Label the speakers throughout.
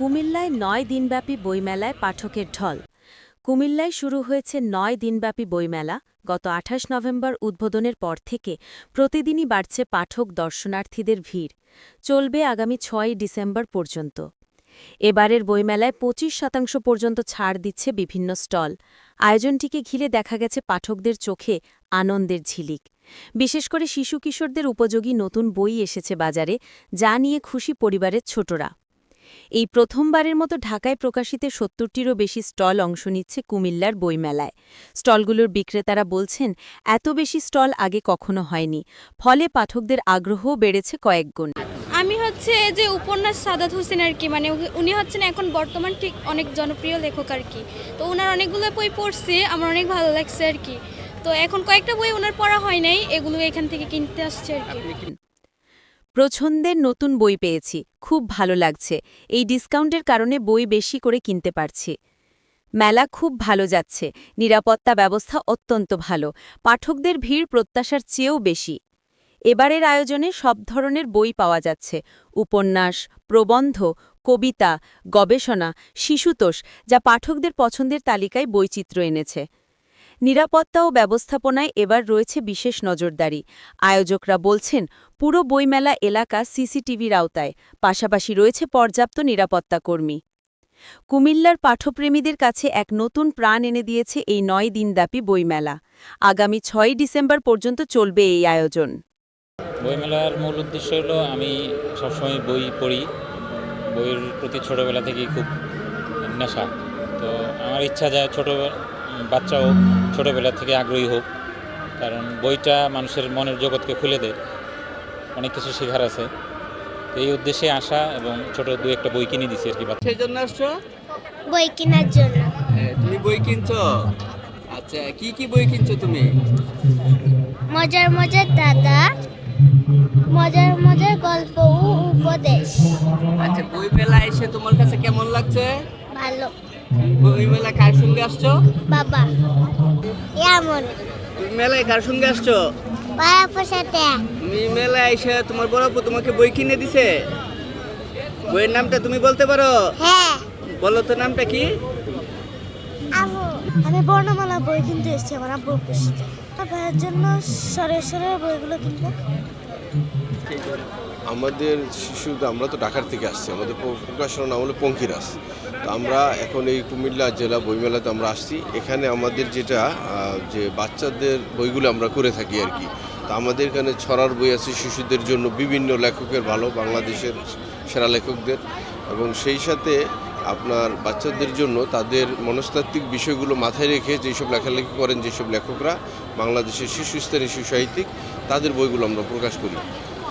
Speaker 1: কুমিল্লায় নয় দিনব্যাপী বইমেলায় পাঠকের ঢল। কুমিল্লায় শুরু হয়েছে নয় দিনব্যাপী বইমেলা। গত আঠাশ নভেম্বর উদ্বোধনের পর থেকে প্রতিদিনই বাড়ছে পাঠক দর্শনার্থীদের ভিড়। চলবে আগামী ছয় ডিসেম্বর পর্যন্ত। এবারের বইমেলায় পঁচিশ শতাংশ পর্যন্ত ছাড় দিচ্ছে বিভিন্ন স্টল। আয়োজনটিকে ঘিরে দেখা গেছে পাঠকদের চোখে আনন্দের ঝিলিক। বিশেষ করে শিশু কিশোরদের উপযোগী নতুন বই এসেছে বাজারে, যা নিয়ে খুশি পরিবারের ছোটরা। এই প্রথমবারের মতো ঢাকায় প্রকাশিত সত্তরটিরও বেশি স্টল অংশ নিচ্ছে কুমিল্লার বইমেলায়। স্টলগুলোর বিক্রেতারা বলছেন এত বেশি স্টল আগে কখনো হয়নি। ফলে পাঠকদের আগ্রহও বেড়েছে কয়েকগুণ
Speaker 2: আমি হচ্ছে যে উপন্যাস সাদাত হোসেন আর কি মানে উনি হচ্ছেন এখন বর্তমান ঠিক অনেক জনপ্রিয় লেখক আর কি। তো ওনার অনেকগুলো বই পড়ছি আমার অনেক ভালো লাগছে আর কি। তো এখন কয়েকটা বই ওনার পড়া হয় নাই এগুলো এখান থেকে কিনতে আসছে আর কি।
Speaker 1: প্রছন্দের নতুন বই পেয়েছি, খুব ভালো লাগছে। এই ডিসকাউন্টের কারণে বই বেশি করে কিনতে পারছি। মেলা খুব ভালো যাচ্ছে, নিরাপত্তা ব্যবস্থা অত্যন্ত ভালো, পাঠকদের ভিড় প্রত্যাশার চেয়েও বেশি। এবারের আয়োজনে সব ধরনের বই পাওয়া যাচ্ছে, উপন্যাস, প্রবন্ধ, কবিতা, গবেষণা, শিশুতোষ, যা পাঠকদের পছন্দের তালিকায় বৈচিত্র্য এনেছে। নিরাপত্তা ও ব্যবস্থাপনায় এবার রয়েছে বিশেষ নজরদারি। আয়োজকরা বলছেন, পুরো বইমেলা এলাকা সিসিটিভির আওতায়, পাশাপাশি রয়েছে পর্যাপ্ত নিরাপত্তা কর্মী। কুমিল্লার পাঠপ্রেমীদের কাছে এক নতুন প্রাণ এনে দিয়েছে এই নয় দিনব্যাপী বইমেলা। আগামী ছয় ডিসেম্বর পর্যন্ত চলবে এই আয়োজন।
Speaker 3: বইমেলার মূল উদ্দেশ্য হলো, আমি সবসময় বই পড়ি। বইয়ের প্রতি ছোটোবেলা থেকেই খুব নেশা। তো আমার ইচ্ছা যায় ছোটো বাচ্চাও ছোটোবেলা থেকে আগ্রহী হোক কারণ বইটা মানুষের মনের জগৎকে খুলে দেয়। অনেক কিছু শেখার আছে। এই উদ্দেশ্যে আসা এবং ছোট দু একটা বই কিনে দিছি আর কি
Speaker 4: সেই জন্য আসছো?
Speaker 5: বই কেনার জন্য।
Speaker 4: তুমি বই কিনছো? আচ্ছা কি কি বই কিনছো তুমি?
Speaker 5: মজার মজার দাদা মজার মজার গল্প ও উপদেশ।
Speaker 4: আচ্ছা বই মেলা এসে তোমার কাছে কেমন লাগছে?
Speaker 5: ভালো।
Speaker 4: বই মেলা কার সঙ্গে আসছো?
Speaker 5: বাবা। এমন
Speaker 4: তুমি মেলায় কার সঙ্গে আসছো?
Speaker 5: বাবার সাথে।
Speaker 4: তুমি মেলায় এসে তোমার বড় আপু তোমাকে বই কিনে দিছে? বইয়ের নামটা তুমি বলতে পারো?
Speaker 5: হ্যাঁ।
Speaker 4: বলো তো নামটা কি?
Speaker 5: আবু আমি বর্ণমালা বই কিনতে এসেছি আমার আব্বু খুশিতে ভাইয়ের জন্য সরে সরে বইগুলো কিনবো।
Speaker 6: আমাদের শিশু, আমরা তো ঢাকার থেকে আসছি, আমাদের প্র- প্রকাশনার নাম হলো পঙ্কিরাস তো আমরা এখন এই কুমিল্লা জেলা বইমেলাতে আমরা আসছি। এখানে আমাদের যেটা যে বাচ্চাদের বইগুলো আমরা করে থাকি আর কি, তো আমাদের এখানে ছড়ার বই আছে শিশুদের জন্য বিভিন্ন লেখকের ভালো, বাংলাদেশের সেরা লেখকদের। এবং সেই সাথে আপনার বাচ্চাদের জন্য তাদের মনস্তাত্ত্বিক বিষয়গুলো মাথায় রেখে যেসব লেখালেখি করেন যেসব লেখকরা, বাংলাদেশের শীর্ষস্থানীয় শিশু সাহিত্যিক, তাদের বইগুলো আমরা প্রকাশ করি।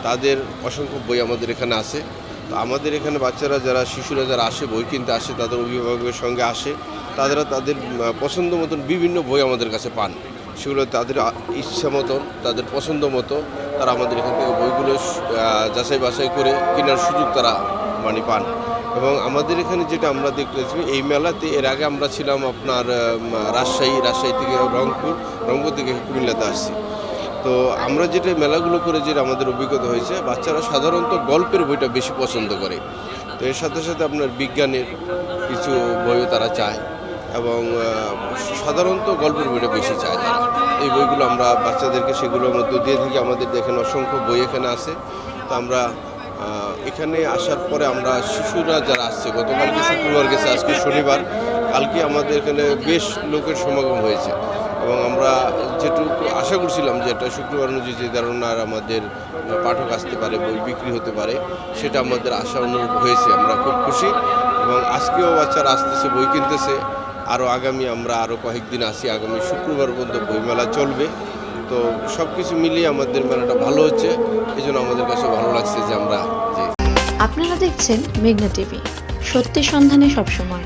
Speaker 6: তাদের অসংখ্য বই আমাদের এখানে আছে। তো আমাদের এখানে বাচ্চারা যারা, শিশুরা যারা আসে, বই কিনতে আসে, তাদের অভিভাবকের সঙ্গে আসে তারা তাদের পছন্দ মতন বিভিন্ন বই আমাদের কাছে পান। সেগুলো তাদের ইচ্ছা মতন তাদের পছন্দ মতো, তারা আমাদের এখান থেকে বইগুলো যাচাই বাছাই করে কেনার সুযোগ তারা মানে পান। এবং আমাদের এখানে যেটা আমরা দেখতেছি, এই মেলাতে এর আগে আমরা ছিলাম আপনার রাজশাহী রাজশাহী থেকে রংপুর রংপুর থেকে কুমিল্লাতে আসছি। তো আমরা যেটা মেলাগুলো করে যেটা আমাদের অভিজ্ঞতা হয়েছে, বাচ্চারা সাধারণত গল্পের বইটা বেশি পছন্দ করে। তো এর সাথে সাথে আপনার বিজ্ঞানের কিছু বইও তারা চায় এবং সাধারণত গল্পের বইটা বেশি চায় তারা। এই বইগুলো আমরা বাচ্চাদেরকে সেগুলোর মধ্যে দিয়ে থাকি। আমাদের দেখেন অসংখ্য বই এখানে আছে। তো আমরা এখানে আসার পরে আমরা শিশুরা যারা আসছে, গতকালকে শুক্রবার গেছে, আজকে শনিবার। কালকে আমাদের এখানে বেশ লোকের সমাগম হয়েছে। এবং আমরা যেটুকু আশা করছিলাম যে একটা শুক্রবার অনুযায়ী যে ধারণার আমাদের পাঠক আসতে পারে, বই বিক্রি হতে পারে, সেটা আমাদের আশা অনুরূপ হয়েছে। আমরা খুব খুশি এবং আজকেও বাচ্চারা আসতেছে, বই কিনতেছে। আরও আগামী আমরা আরও কয়েকদিন আসি, আগামী শুক্রবার পর্যন্ত বইমেলা চলবে। তো সব কিছু মিলিয়ে আমাদের মেলাটা ভালো হচ্ছে। এই জন্য আমাদের কাছে ভালো লাগছে যে আমরা
Speaker 7: আপনারা দেখছেন মেঘনা টিভি। সত্যি সন্ধানে সবসময়।